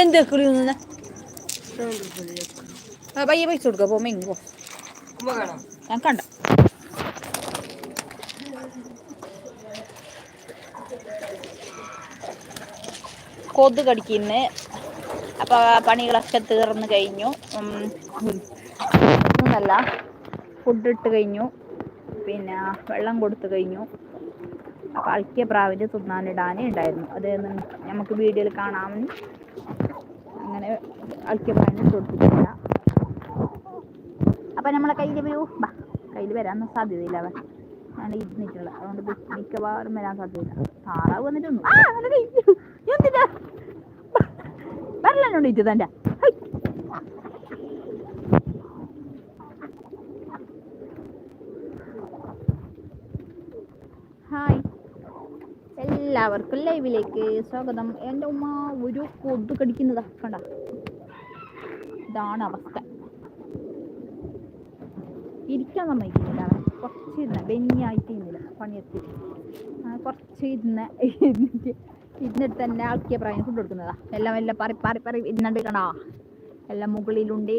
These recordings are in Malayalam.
എന്തൊക്കെ പയ്യെ പൈസ കൊടുക്ക പോ ഞാൻ കണ്ട. കൊതു കടിക്കുന്ന അപ്പൊ പണികളൊക്കെ തീർന്നു കഴിഞ്ഞു ഫുഡ് ഇട്ട് കഴിഞ്ഞു. പിന്നെ വെള്ളം കൊടുത്തു കഴിഞ്ഞു. അപ്പൊ അൾക്കിയ പ്രാവിന് തിന്നാനിടാനേ ഉണ്ടായിരുന്നു അത് നമുക്ക് വീഡിയോയിൽ കാണാമെന്ന്. അങ്ങനെ അൾക്കിയ പ്രാവിനെ തൊടുത്തിട്ടില്ല അപ്പൊ നമ്മളെ കയ്യിൽ വരൂ. ബാ കയ്യിൽ വരാനൊന്നും സാധ്യതയില്ല അവൻ. ഞാൻ ഇരുന്നിട്ടുള്ള അതുകൊണ്ട് മിക്കവാറും വരാൻ സാധ്യതയില്ല. താറാവ് വന്നിട്ടൊന്നും ഇട്ടത് എന്റെ ഹായ്. എല്ലാവർക്കും ലൈവിലേക്ക് സ്വാഗതം. എന്റെ ഉമ്മ ഒരു കൊതു കടിക്കുന്നതാ. കണ്ട? ഇതാണ് അവസ്ഥ. ഇരിക്കാൻ സമ്മതിക്കുന്നില്ല അവൻ. കുറച്ച് ഇരുന്ന ബെന്നിയായിട്ട് ഇരുന്നില്ല പണിയെത്തി കുറച്ച് ഇരുന്ന് ഇരുന്നിട്ട് ഇരുന്നിട്ട് തന്നെ ആക്കിയ പ്രായം ഫുഡ് കൊടുക്കുന്നതാ. എല്ലാം എല്ലാം പറി പറി പറി ഇരുന്നിട്ട് കണ്ടാ? എല്ലാം മുകളിലുണ്ട്.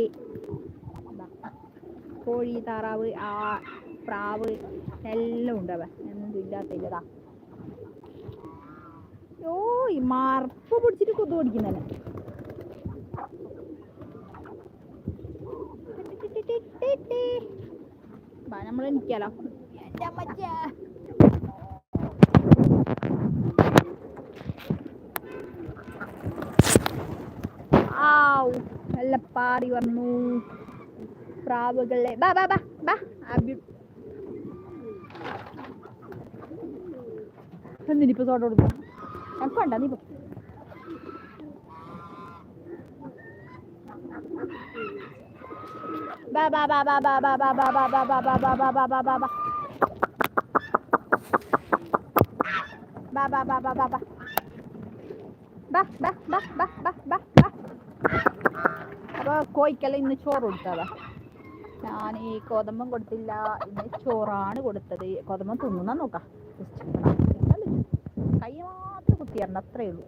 കോഴി താറാവ് ആ പ്രാവ് എല്ലാം ഉണ്ട് അവ ഒന്നും ഇല്ലാത്തില്ലതാ ഓ ഈ മറപ്പ് പിടിച്ചിട്ട് കൊതു പിടിക്കുന്നല്ലേ നമ്മൾ എനിക്കാലോ എന്റെ അമ്മച്ചാ. ആവ് നല്ല പാറി വന്നു. പ്രാവുകളെ. ബാ ബാ ബാ ബാ അബി എന്നിനിപ്പോ തോട്ടം കൊടുക്കും എനിക്ക് വേണ്ട നീ ബാ ബാ ഇന്ന് ചോറ് കൊടുത്തതാ ഞാൻ ഈ കോതമ്പം കൊടുത്തില്ല ഇന്ന് ചോറാണ് കൊടുത്തത് കോതമ്പം തിന്നുന്ന നോക്കാം കൈ മാത്രം കുത്തിയറണം അത്രേ ഉള്ളൂ.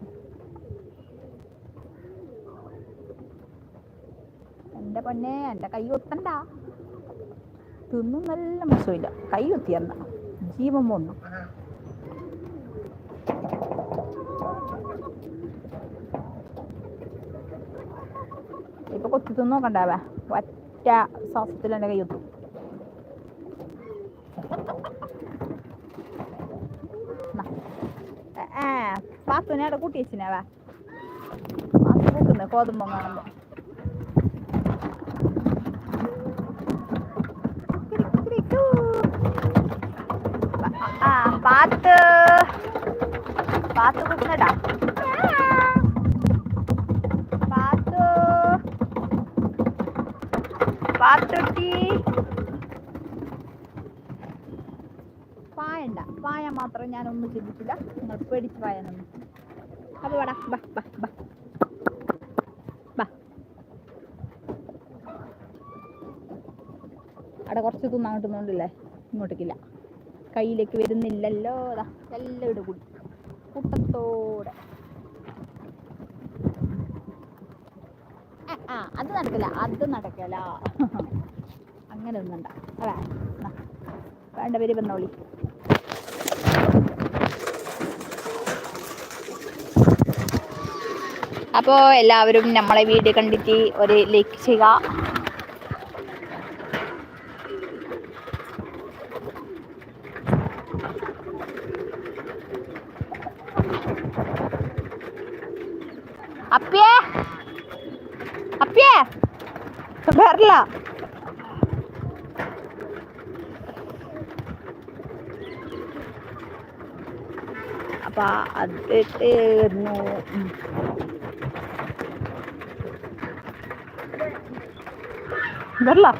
എന്റെ പൊന്നെ എന്റെ കൈ ഒത്തണ്ട. തിന്നും നല്ല മോശമില്ല. കൈ കുത്തിയറണ്ട ജീവൻ പോന്നു. ഇപ്പൊ കൊത്തി തിന്നോക്കണ്ടാവേ ഒറ്റ ശ്വാസത്തിൽ എന്റെ കൈ കുത്തും പാത്തുനെ അവിടെ കൂട്ടി വെച്ചിനാവാ പാത്തു കൂട്ടുന്നു കോതുമ്പം കാണുമ്പോ ആ പാത്ത്. പാത്ത് കുത്തുന്നടാ പാത്തു. പാത്തുട്ടി. പായണ്ട. പായ മാത്രം ഞാനൊന്നും ചിന്തിച്ചില്ല. നിങ്ങൾ പേടിച്ച് പായാനൊന്നും അപ്പൊ വേടാ ബാ ബാ ബാ ബാ അവിടെ കുറച്ച് തിന്നാൻ കിട്ടുന്നുണ്ടല്ലേ? ഇങ്ങോട്ടേക്കില്ല. കയ്യിലേക്ക് വരുന്നില്ലല്ലോ. അതാ എല്ലാം ഇവിടെ കൂടി. കൂട്ടത്തോടെ. ആ, അത് നടക്കില്ല അത് നടക്കല അങ്ങനെ ഒന്നുണ്ട. വേണ്ട പേര് വന്നോളി. അപ്പോൾ എല്ലാവരും നമ്മളെ വീഡിയോ കണ്ടിട്ട് ഒരു ലൈക്ക് ചെയ്യുക. അപ്പിയേ. അപ്പിയേ. വരില്ല അപ്പൊ അത് വെള്ളം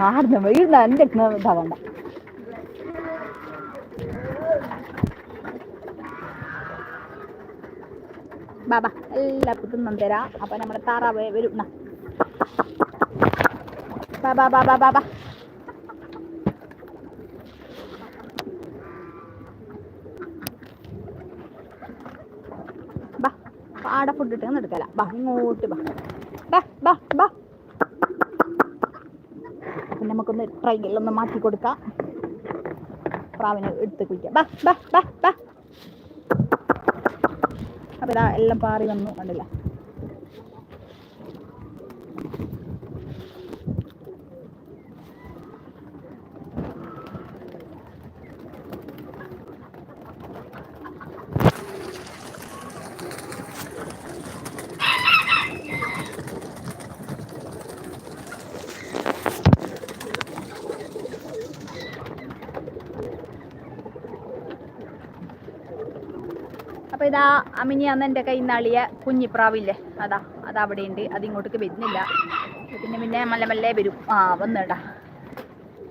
ആടുന്ന വീടിന്റെ എന്റെ ഇതാവണ്ട ബാബാ എല്ലാവർക്കും തിന്നും തരാം. അപ്പൊ നമ്മുടെ താറാവ് വരും. ബാബാ ബാ ബാ ബാ ബാ ബാ ബാ. ബാ ആടെ ഫുഡ് ഇട്ട് എടുക്കല ബാ ഇങ്ങോട്ട് ബാ. ബാ ബാ ബാ. പിന്നെ നമുക്കൊന്ന് മാറ്റി കൊടുക്കാം. പ്രാവിനെ എടുത്ത് കുളിക്കാം. ബാ ബാ ബാ ബാ. അപ്പൊ ഇതാ എല്ലാം പാറി വന്നു കണ്ടില്ല അപ്പൊ അമിനി അന്ന് എന്റെ കയ്യിൽ നളിയ കുഞ്ഞിപ്രാവില്ലേ? അതാ അതവിടെ ഉണ്ട്. അത് ഇങ്ങോട്ടേക്ക് വരുന്നില്ല. പിന്നെ പിന്നെ മല്ല മല്ലേ വരും. ആ വന്നേടാ.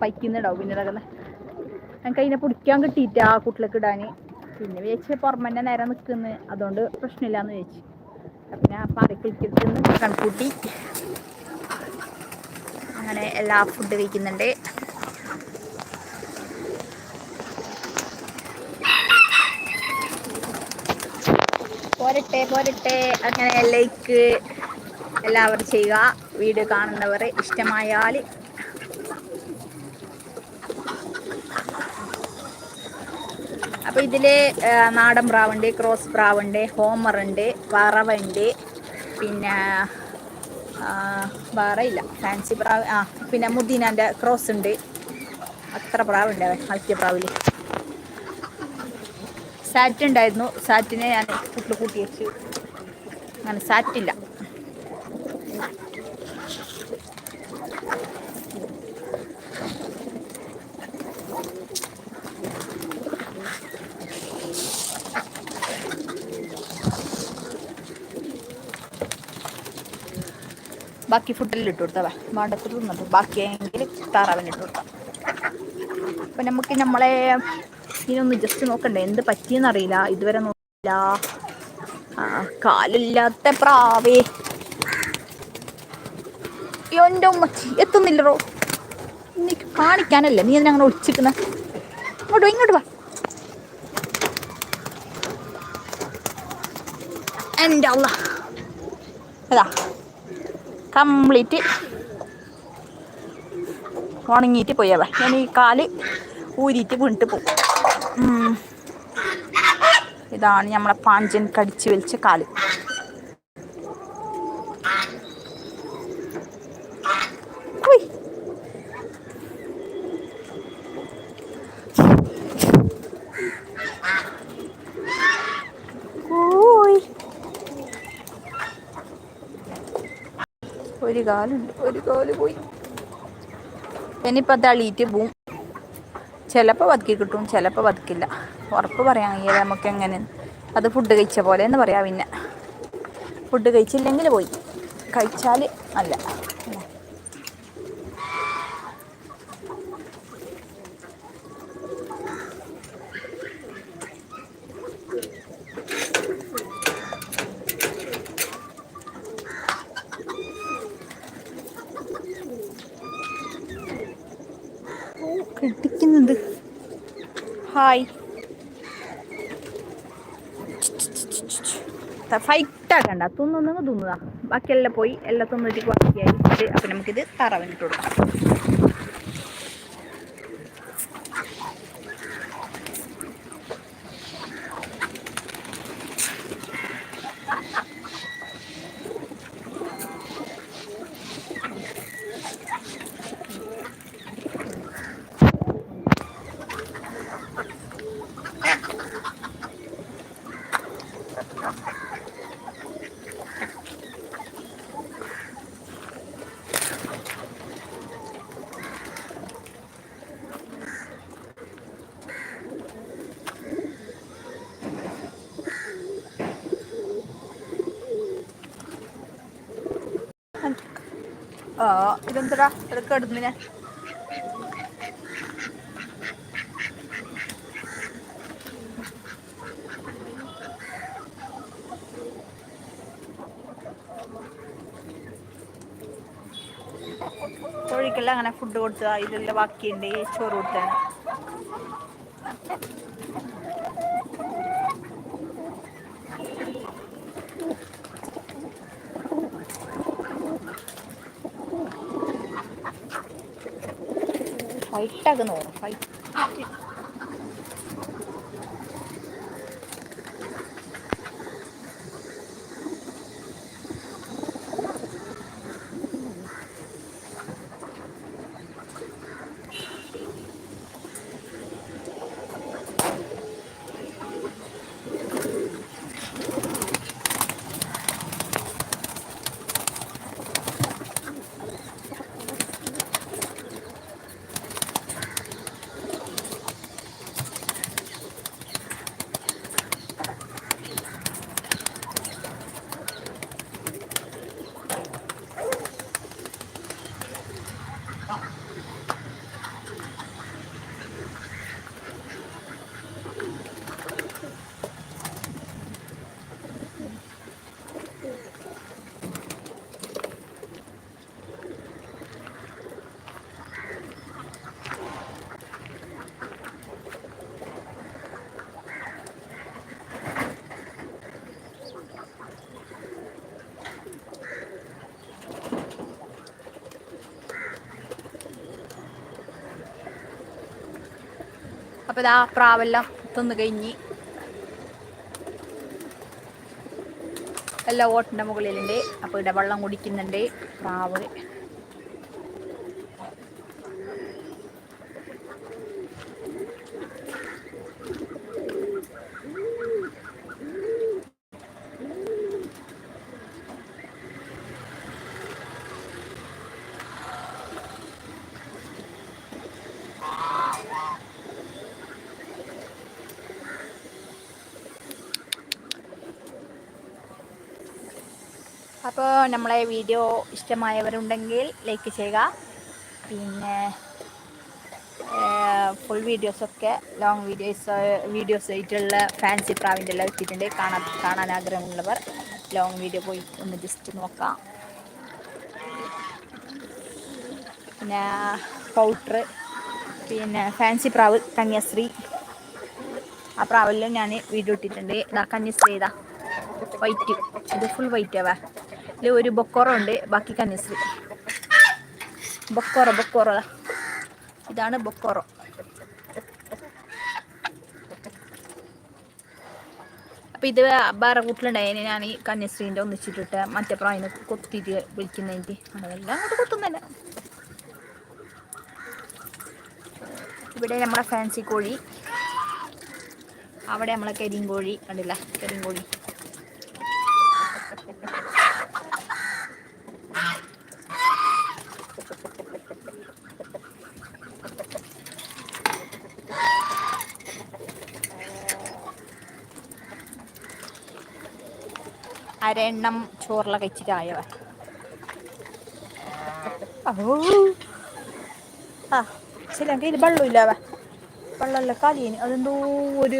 പൈക്കുന്നുണ്ടാവും പിന്നെ ഇതാകുന്നത് ഞങ്ങൾക്ക് അതിനെ പിടിക്കാൻ കിട്ടിയിട്ടാ കുട്ടിലേക്ക് ഇടാൻ പിന്നെ വിചാരിച്ച് പുറമെന്നെ നേരെ നിൽക്കുന്നു അതുകൊണ്ട് പ്രശ്നമില്ലാന്ന് വിചാരിച്ചു. പിന്നെ ഞാൻ പാറി കുളിക്കുന്ന കൺകൂട്ടി അങ്ങനെ എല്ലാ ഫുഡ് കഴിക്കുന്നുണ്ട്. പോരട്ടെ പോരട്ടെ. അങ്ങനെ ലൈക്ക് എല്ലാവരും ചെയ്യുക. വീഡിയോ കാണുന്നവർ ഇഷ്ടമായാൽ അപ്പൊ ഇതിൽ നാടൻ പ്രാവുണ്ട് ക്രോസ് പ്രാവുണ്ട് ഹോമർ ഉണ്ട് വറവ ഉണ്ട് പിന്നെ വേറെ ഇല്ല. ഫാൻസി പ്രാവ് ആ പിന്നെ മുദീനാന്റെ ക്രോസ് ഉണ്ട്. അത്ര പ്രാവുണ്ട് മത്സ്യ പ്രാവിൽ. സാറ്റ് ഉണ്ടായിരുന്നു. സാറ്റിനെ ഞാൻ കുട്ടിൽ കൂട്ടി വെച്ചു. അങ്ങനെ സാറ്റില്ല. ബാക്കി ഫുഡിൽ ഇട്ട് കൊടുത്താ വേണ്ടത്തിൽ നിന്നിട്ട് ബാക്കിയെങ്കിൽ താറാവിന് ഇട്ട് കൊടുക്കാം അപ്പൊ നമുക്ക് നമ്മളെ ഇതിനൊന്ന് ജസ്റ്റ് നോക്കണ്ടേ? എന്ത് പറ്റിയെന്നറിയില്ല ഇതുവരെ നോക്കില്ല ആ കാലില്ലാത്ത പ്രാവേ. എന്റെ ഉമ്മച്ചി എത്തുന്നില്ലറോ എനിക്ക് കാണിക്കാനല്ലേ നീ അതിനെ അങ്ങനെ ഒളിച്ചിരിക്കുന്ന? ഇങ്ങോട്ട് ഇങ്ങോട്ട് വാ. എന്റെ അല്ല അതാ കംപ്ലീറ്റ്. ഉണങ്ങിയിട്ട് പോയാവാ ഞാൻ ഈ കാൽ ഊരിയിട്ട് വീണിട്ട് പോകും. ഇതാണ് നമ്മളെ പാഞ്ചൻ കടിച്ചു വലിച്ച കാൽ. ഒരു കാലുണ്ട് ഒരു കാൽ പോയി. ഇനിയിപ്പോൾ അത് അളിയിട്ട് പോവും. ചിലപ്പോൾ വതുക്കി കിട്ടും ചിലപ്പോൾ പതുക്കില്ല ഉറപ്പ് പറയാൻ കഴിയില്ല നമുക്ക് എങ്ങനെ അത് ഫുഡ് കഴിച്ച പോലെ എന്ന് പറയാം പിന്നെ. ഫുഡ് കഴിച്ചില്ലെങ്കിൽ പോയി. കഴിച്ചാൽ അല്ല കെട്ടിക്കുന്നുണ്ട് ഹായ് ഫൈറ്റ് ആക്കണ്ട തിന്നുന്നെങ്കിൽ തിന്നുക ബാക്കിയെല്ലാം പോയി. എല്ലാം തിന്നിട്ട് ബാക്കിയായിട്ട് അപ്പം നമുക്കിത് താറാവിനിട്ട് കൊടുക്കാം. എടുന്നിനെ കോഴിക്കെല്ലാം അങ്ങനെ ഫുഡ് കൊടുത്തു ഇതെല്ലാം ബാക്കിയുണ്ട് ചോറ് കൊടുത്താണ് അപ്പൊ ഇതാ പ്രാവെല്ലാം തിന്ന് കഴിഞ്ഞ്. എല്ലാ ഓട്ടിന്റെ മുകളിലുണ്ട്. അപ്പൊ ഇവിടെ വെള്ളം കുടിക്കുന്നുണ്ട് പ്രാവ് അപ്പോൾ നമ്മളെ വീഡിയോ ഇഷ്ടമായവരുണ്ടെങ്കിൽ ലൈക്ക് ചെയ്യുക. പിന്നെ ഫുൾ വീഡിയോസൊക്കെ ലോങ് വീഡിയോസ് വീഡിയോസ് ആയിട്ടുള്ള ഫാൻസി പ്രാവിന്റെ എല്ലാം എത്തിയിട്ടുണ്ട്. കാണാൻ കാണാൻ ആഗ്രഹമുള്ളവർ ലോങ് വീഡിയോ പോയി ഒന്ന് ജസ്റ്റ് നോക്കാം. പിന്നെ പൗഡർ പിന്നെ ഫാൻസി പ്രാവ് കന്യാശ്രീ ആ പ്രാവിലും ഞാൻ വീഡിയോ ഇട്ടിട്ടുണ്ട്. ഇതാ കന്യാശ്രീ ഇതാ. വൈറ്റ് ഇത് ഫുൾ വൈറ്റ് ആവാ. ഇതിൽ ഒരു ബൊക്കോറ ഉണ്ട്. ബാക്കി കന്യശ്രീ ബൊക്കോറോ ബൊക്കോറോ. ഇതാണ് ബൊക്കോറോ. അപ്പൊ ഇത് വേറെ കൂട്ടിലുണ്ടായി ഞാൻ ഈ കന്യാശ്രീന്റെ ഒന്നിച്ചിട്ടിട്ട് മറ്റേ പ്രാവിനെ കൊത്തിയിട്ട് വിളിക്കുന്നതിന്റെ അതെല്ലാം അങ്ങോട്ട് കൊത്തുന്നല്ല ഇവിടെ നമ്മളെ ഫാൻസി കോഴി. അവിടെ നമ്മളെ കരിങ്കോഴി. കണ്ടില്ല? കരിങ്കോഴി. അരെണ്ണം ചോറില കഴിച്ചിട്ടായവ ആ ശരി കയ്യിൽ വെള്ളമില്ലവ വെള്ളമല്ല കാലിയന് അതെന്തോ ഒരു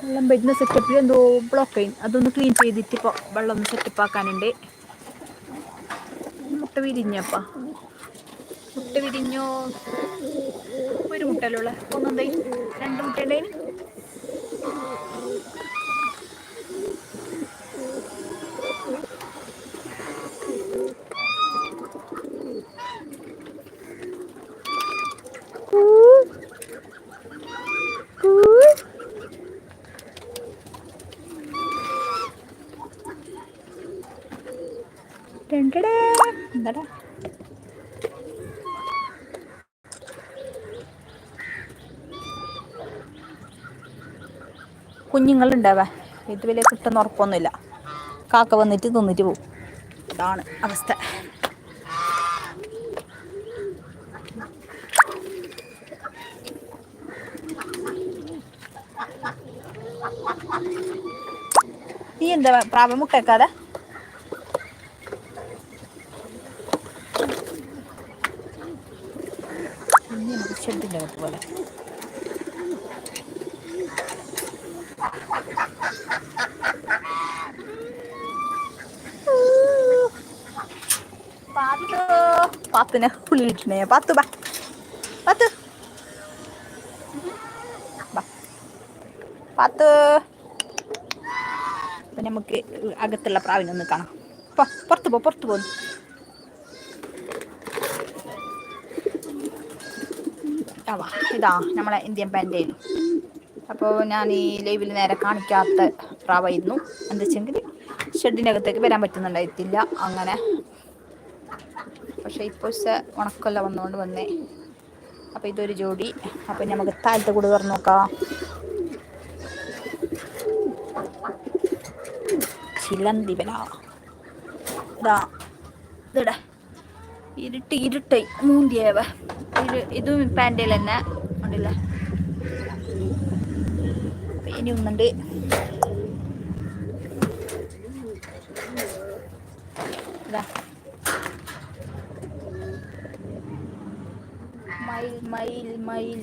വെള്ളം വരുന്ന സെറ്റപ്പിൽ എന്തോ ബ്ലോക്ക് ആയി. അതൊന്ന് ക്ലീൻ ചെയ്തിട്ട് ഇപ്പോൾ വെള്ളം ഒന്ന് സെറ്റപ്പ് ആക്കാനുണ്ട്. മുട്ട വിരിഞ്ഞപ്പ മുട്ട വിരിഞ്ഞോ? ഒരു മുട്ടലുള്ള ഒന്നെന്തായി രണ്ട് മുട്ട കുഞ്ഞുങ്ങൾ ഉണ്ടാവേ ഇത് വലിയ കിട്ടുന്ന ഉറപ്പൊന്നുമില്ല. കാക്ക വന്നിട്ട് തിന്നിട്ട് പോവും. ഇതാണ് അവസ്ഥ. നീ എന്താ പ്രാവ മുട്ടേക്കാതെ ചെടിന്റെ പോലെ പാത്തിനെ ഞാൻ പാത്തു ബാ പാത്തു. പാത്തു. അപ്പൊ നമുക്ക് അകത്തുള്ള പ്രാവിനൊന്ന് കാണാം. പുറത്ത് പോ പുറത്ത് പോന്നു ഇതാ നമ്മളെ ഇന്ത്യൻ പാന്റേലും അപ്പോൾ ഞാൻ ഈ ലൈവിൽ നേരെ കാണിക്കാത്ത പ്രാവായിരുന്നു. എന്താ വെച്ചെങ്കിൽ ഷെഡിന്റെ അകത്തേക്ക് വരാൻ പറ്റുന്നുണ്ടായിട്ടില്ല. അങ്ങനെ പക്ഷേ ഇപ്പോൾ ഉണക്കല്ല വന്നുകൊണ്ട് വന്നേ. അപ്പോൾ ഇതൊരു ജോഡി. അപ്പോൾ നമുക്ക് താഴത്തെ കൂടെ തുറന്ന് നോക്കാം. ചിലന്തിവല ഇതാ ഇരുട്ട് ഇരുട്ടായി മൂന്തിയവ. ഇത് പാന്റയിൽ തന്നെ ഉണ്ടല്ലേ? ഇനി ഒന്നുണ്ട് ഇതാ മയിൽ മയിൽ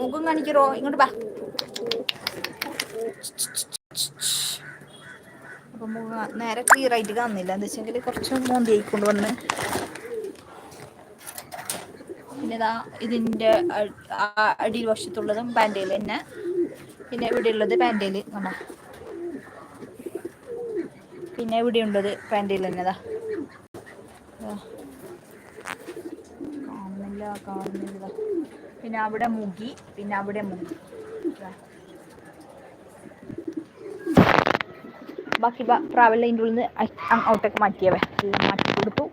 മുഖം കാണിക്കറോ ഇങ്ങോട്ട് വാ. അപ്പൊ നേരെ ക്ലിയർ ആയിട്ട് കാണുന്നില്ല എന്താ വെച്ചെങ്കിൽ കുറച്ച് മോന്തി ആയിക്കൊണ്ട് വന്ന്. പിന്നെ ഇതാ ആ അടിയിൽ വശത്തുള്ളതും പാന്റയിൽ തന്നെ. പിന്നെ ഇവിടെ ഉള്ളത് പാന്റയിൽ കണ്ടോ? പിന്നെ ഇവിടെ ഉള്ളത് പാന്റിൽ തന്നെതാ. കാണുന്നില്ല കാണുന്നില്ല. പിന്നെ അവിടെ മുഗി പിന്നെ അവിടെ മുഗി ബാക്കി ട്രാവൽ അതിന്റെ ഉള്ളിൽ നിന്ന് അങ്ങോട്ടേക്ക് മാറ്റിയവേ. മാറ്റി കൊടുത്തു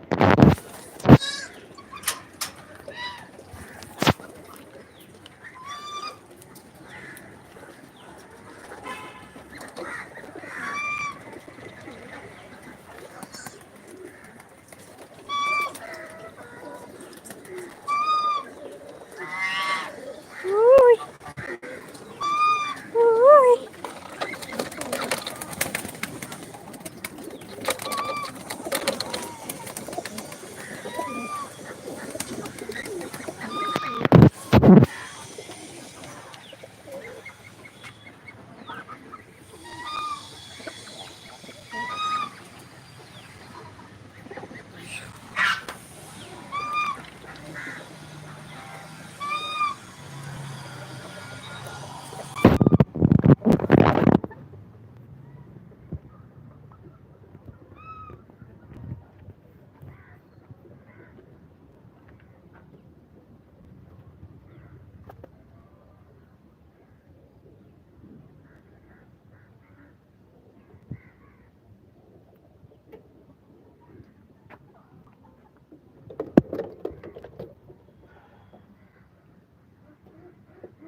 Uy. Uy.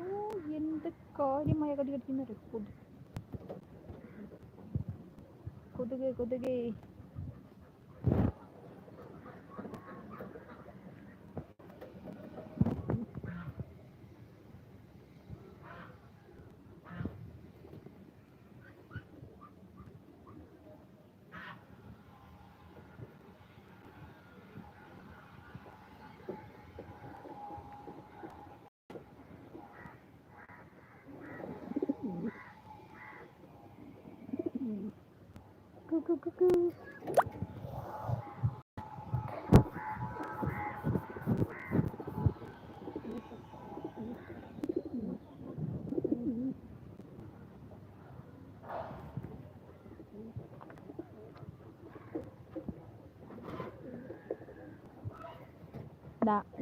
ഓ, എന്ത് കാര്യമായ കടി കടിക്കുന്നത് കൊതു കൊതുക്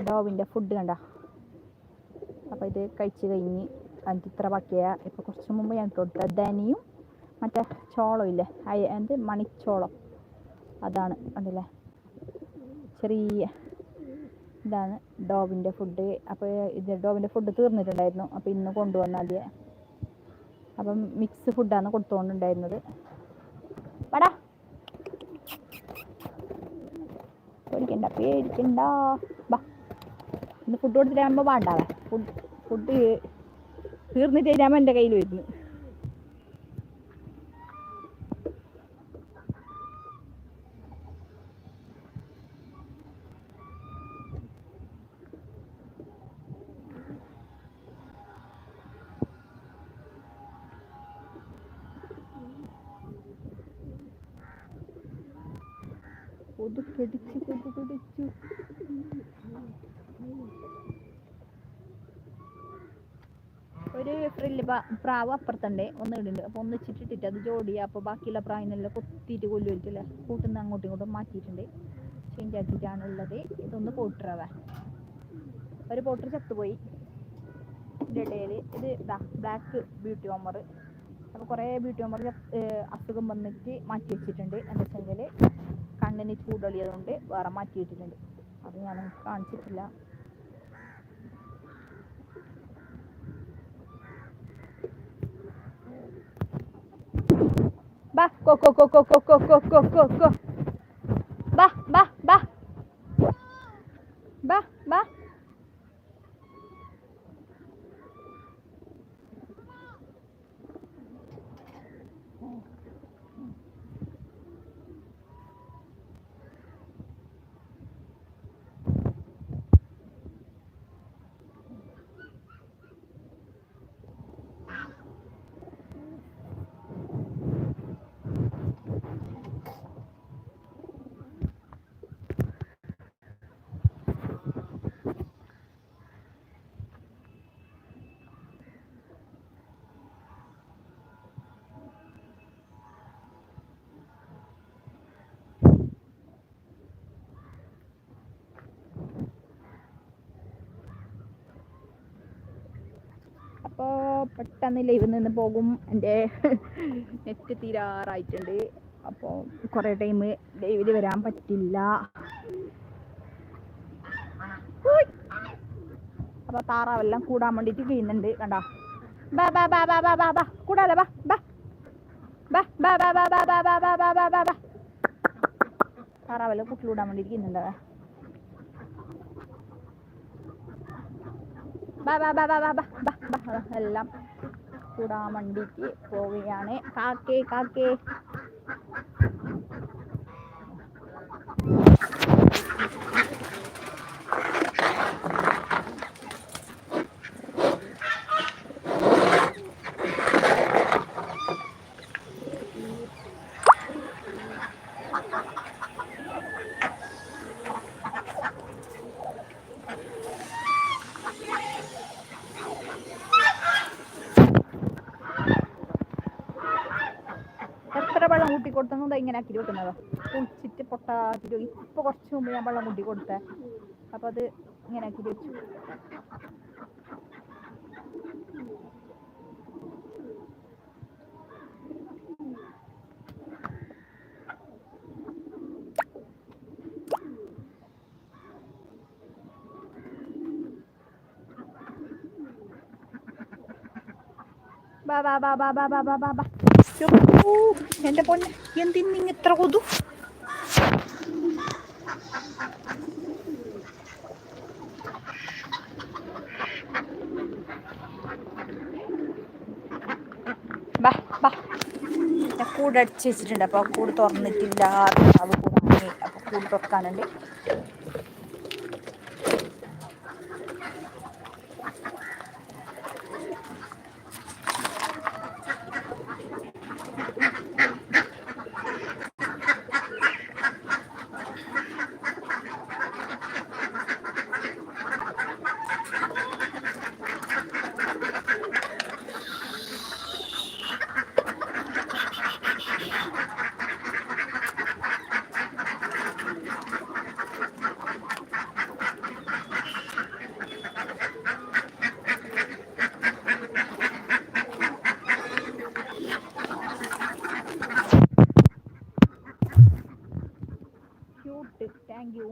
ഡോവിന്റെ ഫുഡ് കണ്ട. അപ്പോൾ ഇത് കഴിച്ച് കഴിഞ്ഞ് അതിന്റെ ഇത്ര ബാക്കിയ. ഇപ്പോൾ കുറച്ച് മുമ്പ് ഞാൻ കൊടുത്ത ധനിയും മറ്റേ ചോളം ഇല്ലേ എന്ത്? മണിച്ചോളം. അതാണ് കണ്ടില്ലേ? ചെറിയ ഇതാണ് ഡോവിന്റെ ഫുഡ്. അപ്പോൾ ഇത് ഡോവിന്റെ ഫുഡ് തീർന്നിട്ടുണ്ടായിരുന്നു. അപ്പോൾ ഇന്ന് കൊണ്ടുവന്ന ആദ്യം അപ്പം മിക്സ് ഫുഡാണ് കൊടുത്തുകൊണ്ടുണ്ടായിരുന്നത് വടാ. പേടിക്കണ്ട പേടിക്കണ്ട. ബാ ഇന്ന് ഫുഡ് കൊടുത്തിട്ടാകുമ്പോൾ വേണ്ടാവേ ഫുഡ് ഫുഡ് തീർന്നിട്ട് കഴിഞ്ഞാൽ എന്റെ കയ്യിൽ വരുന്നു. കൊതു കടിച്ചു ഒരു ഫ്രില്ല് പ്രാവ് അപ്പുറത്തുണ്ട്. ഒന്ന് ഇടുന്നുണ്ട്. അപ്പോൾ ഒന്ന് ചിട്ടിട്ടിട്ട് അത് ജോഡിയാ അപ്പോൾ ബാക്കിയുള്ള പ്രാവിനെല്ലാം കൊത്തിയിട്ട് വലിച്ചല്ലേ കൂട്ടുന്ന അങ്ങോട്ടും ഇങ്ങോട്ടും മാറ്റിയിട്ടുണ്ട്. ചേഞ്ച് ആക്കിയിട്ടാണ് ഇതൊന്ന് പോട്ടറവ. ഒരു പോട്ടർ ചത്തുപോയി. ഇടയിൽ ഇത് ഇതാ ബ്ലാക്ക് ബ്യൂട്ടി ഓമർ അപ്പോൾ കുറേ ബ്യൂട്ടി ഓമർ അസുഖം വന്നിട്ട് മാറ്റി വെച്ചിട്ടുണ്ട്. എന്താ വെച്ചെങ്കിൽ കണ്ണിന് ചൂടൊളിയത് കൊണ്ട് വേറെ മാറ്റിയിട്ടിട്ടുണ്ട്. അത് ഞാൻ കാണിച്ചിട്ടില്ല. ബാ കൊക്കോ കൊക്കോ കൊക്കോ കൊക്കോ കൊക്കോ ബാ ബാ. അപ്പോൾ പെട്ടെന്ന് ലൈവിൽ നിന്ന് പോകും എന്റെ നെറ്റ് തീരാറായിട്ടുണ്ട് അപ്പോൾ കുറേ ടൈം ലൈവിൽ വരാൻ പറ്റില്ല അപ്പോൾ താറാവെല്ലാം കൂടാൻ വേണ്ടിയിട്ട് ചെയ്യുന്നുണ്ട് കണ്ടോ ബാ ബാ ബാ ബാ ബാ ബാ ബാ കൂടാലോ ബാ ബാ ബാ ബാ ബാ ബാ ബാ ബാ ബാ ബാ ബാ ബാ ബാ താറാവെല്ലാം കുട്ടിലൂടാൻ വേണ്ടിയിട്ട് ചെയ്യുന്നുണ്ട് ബാ ബാ ബാ ബാ ബാ ബാ ബാ അതെല്ലാം കൂടാമണ്ടിക്ക് പോവുകയാണ് കാക്കേ കാക്കേ ഇങ്ങനെ ആക്കി വെക്കുന്നത്. കുളിച്ചിട്ട് പൊട്ടാക്കിട്ട് ഇപ്പൊ കുറച്ച് മുമ്പ് ഞാൻ വെള്ളം കൂട്ടി കൊടുത്തേ. അപ്പൊ അത് ഇങ്ങനെ ആക്കി വെച്ചു. ബാ ബാ ബാ ബാ ബാ ബാ ബാ ബാ. എന്റെ പൊന്നെ എന്തിന്നിങ് ഇത്ര കൊതു ബാ ബാ കൂട് വെച്ചിട്ടുണ്ട് അപ്പോൾ കൂട് തുറന്നിട്ടില്ല അപ്പൊ കൂട് തുറക്കാനുണ്ട് ക്യൂട്ട് താങ്ക് യു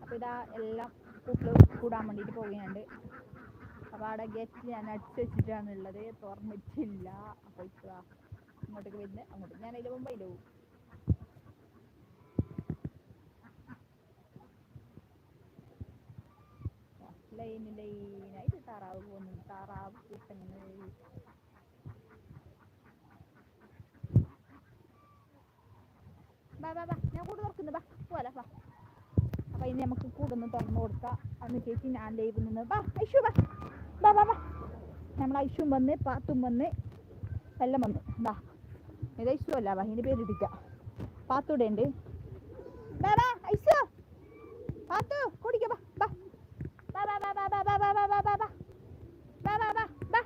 അപ്പോൾ ഇതാ എല്ലാം കൂട്ടിൽ കൂടാൻ വേണ്ടിയിട്ട് പോവുകയുണ്ട് അപ്പോൾ അവിടെ ഗെറ്റ് ഞാൻ അടിച്ച് വെച്ചിട്ടാണ് ഉള്ളത് തുറന്നിട്ടില്ല അപ്പോൾ ഇപ്പോൾ ദാ ഇങ്ങോട്ടേക്ക് വരുന്നത് അങ്ങോട്ട് ഞാൻ അതിന്റെ മുമ്പ് അതിന്റെ പോകും ലൈന് ലൈനായിട്ട് താറാവ് പോകുന്നു താറാവ് ബാ ബാ ബാ. ഞാൻ കൂട് തുറക്കുന്നു. ബാ പോലെ ബാ. അപ്പൊ ഇനി നമുക്ക് കൂടൊന്ന് തുറന്നു കൊടുക്കാം അന്ന് ചേച്ചി ഞാൻ ലൈവ് നിന്ന് ബാ ഐഷു ബാ ബാ ബാ ബാ നമ്മൾ ഐഷും വന്ന് പാത്തും വന്ന് എല്ലാം വന്ന് ബാ ഇത് ഐഷു അല്ല ബാ ഇതിന്റെ പേര് ഇടിക്കാം പാത്തൂടെ ഉണ്ട് ബാ ബാ ഐസു പാത്തു കുടിക്ക ബാ ബാ ബാ ബാ ബാ ബാ ബാ ബാ ബാ ബാ ബാ ബാ ബാ ബാ ബാ ബാ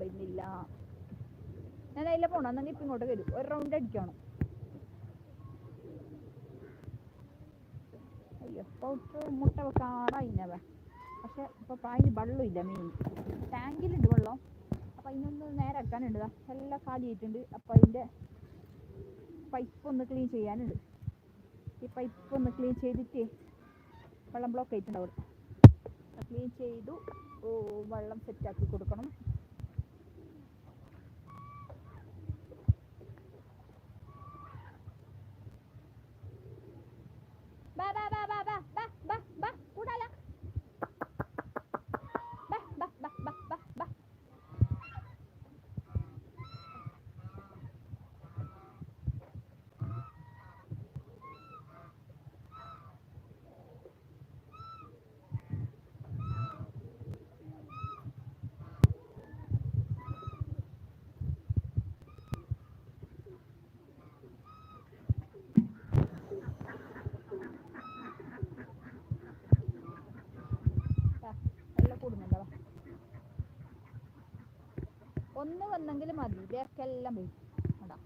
വരുന്നില്ല. ഞാൻ അതിലെ പോണം. എന്നാൽ ഇപ്പം ഇങ്ങോട്ട് വരും. ഒരു റൗണ്ട് അടിക്കണം. മുട്ട വെക്കാറായിനവ പക്ഷെ ഇപ്പൊ അതിന് വെള്ളമില്ല മെയിൻ ടാങ്കിലുണ്ട് വെള്ളം. അപ്പൊ അതിനൊന്ന് നേരെ അടക്കാനുണ്ട്. എല്ലാം കാലിയായിട്ടുണ്ട്. അപ്പൊ അതിന്റെ പൈപ്പ് ഒന്ന് ക്ലീൻ ചെയ്യാനുണ്ട്. ഈ പൈപ്പ് ഒന്ന് ക്ലീൻ ചെയ്തിട്ട് വെള്ളം ബ്ലോക്ക് ആയിട്ടുണ്ടാവും ക്ലീൻ ചെയ്തു. വെള്ളം സെറ്റാക്കി കൊടുക്കണം. ഒന്ന് വന്നെങ്കിൽ മതി. ബാക്കെല്ലാം പോയി കണ്ടോ?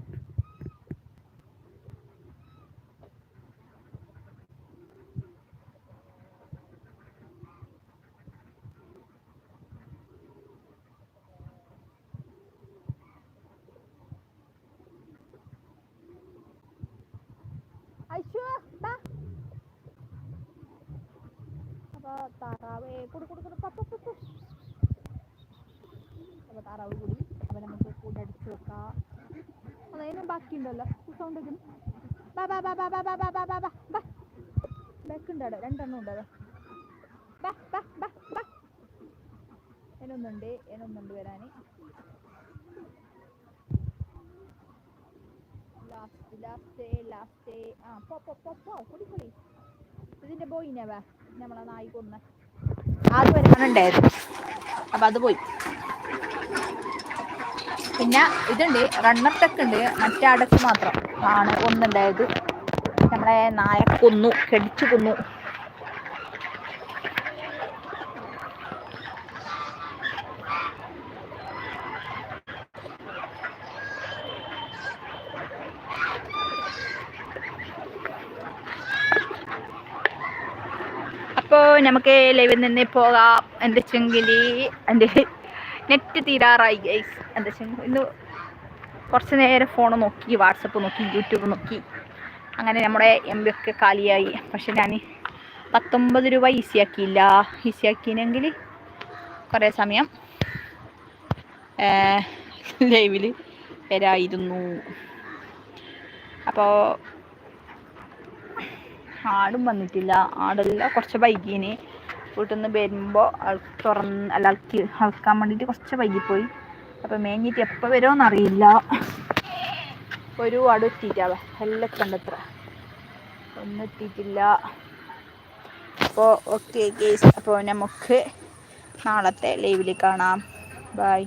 ഐശു ബാ അപ്പൊ താറാവ് കുടു കുടു കുടു പപ്പ പപ്പ. അപ്പൊ താറാവ് കൂടി. വെക്കാം അതതിനും ബാക്കിയുണ്ടല്ലോ സൗണ്ട് ബാ ബാ ബാ ബാ ബാ ബാ ബാ ബാ ബാ രണ്ടെണ്ണം ബാ ബാ ബാ ബാ എന്നൊന്നുണ്ട് എന്നൊന്നുണ്ട് വരാൻ ലാസ്റ്റ് ലാസ്റ്റ് പോ പോ പോ പോ വാ നമ്മളെ നായി കൊന്ന് അത് വരാനുണ്ടായിരുന്നു അപ്പൊ അത് പോയി പിന്നെ ഇതുണ്ട് റണ്ണർ ടെക്ക് ഉണ്ട്. മറ്റേ അടച്ച് മാത്രം. ആണ് ഒന്നുണ്ടായത്. നമ്മളെ നായ കൊന്നു കടിച്ചു കൊന്നു. അപ്പോ നമുക്ക് ലൈവിൽ നിന്ന് പോകാം. എന്റെ ചെങ്കിലി എന്റെ നെറ്റ് തീരാറായി ഗൈസ് എന്താ വെച്ചാൽ ഇന്ന് കുറച്ച് നേരം ഫോൺ നോക്കി വാട്സപ്പ് നോക്കി യൂട്യൂബ് നോക്കി. അങ്ങനെ നമ്മുടെ എം ബി ഒക്കെ കാലിയായി. പക്ഷെ ഞാൻ പത്തൊമ്പത് രൂപ ഈസിയാക്കിയില്ല ആക്കിയില്ല. ഈസി ആക്കിയില്ലെങ്കിൽ കുറേ സമയം ലൈവിൽ വരായിരുന്നു. അപ്പോൾ ആടും വന്നിട്ടില്ല. ആടെല്ലാം കുറച്ച് വൈകീന്. വീട്ടിൽ നിന്ന് വരുമ്പോൾ തുറന്ന് അല്ല അളക്കി അളക്കാൻ വേണ്ടിയിട്ട് കുറച്ച് വൈകിപ്പോയി. അപ്പോൾ മേഞ്ഞിട്ട് എപ്പോൾ വരുമോന്ന് അറിയില്ല ഒരു എത്തിയിട്ടാവ എല്ലാം കണ്ടത്ര. ഒന്നും എത്തിയിട്ടില്ല. അപ്പോൾ ഓക്കെ കേസ് അപ്പോൾ നമുക്ക് നാളത്തെ ലൈവിൽ കാണാം. ബൈ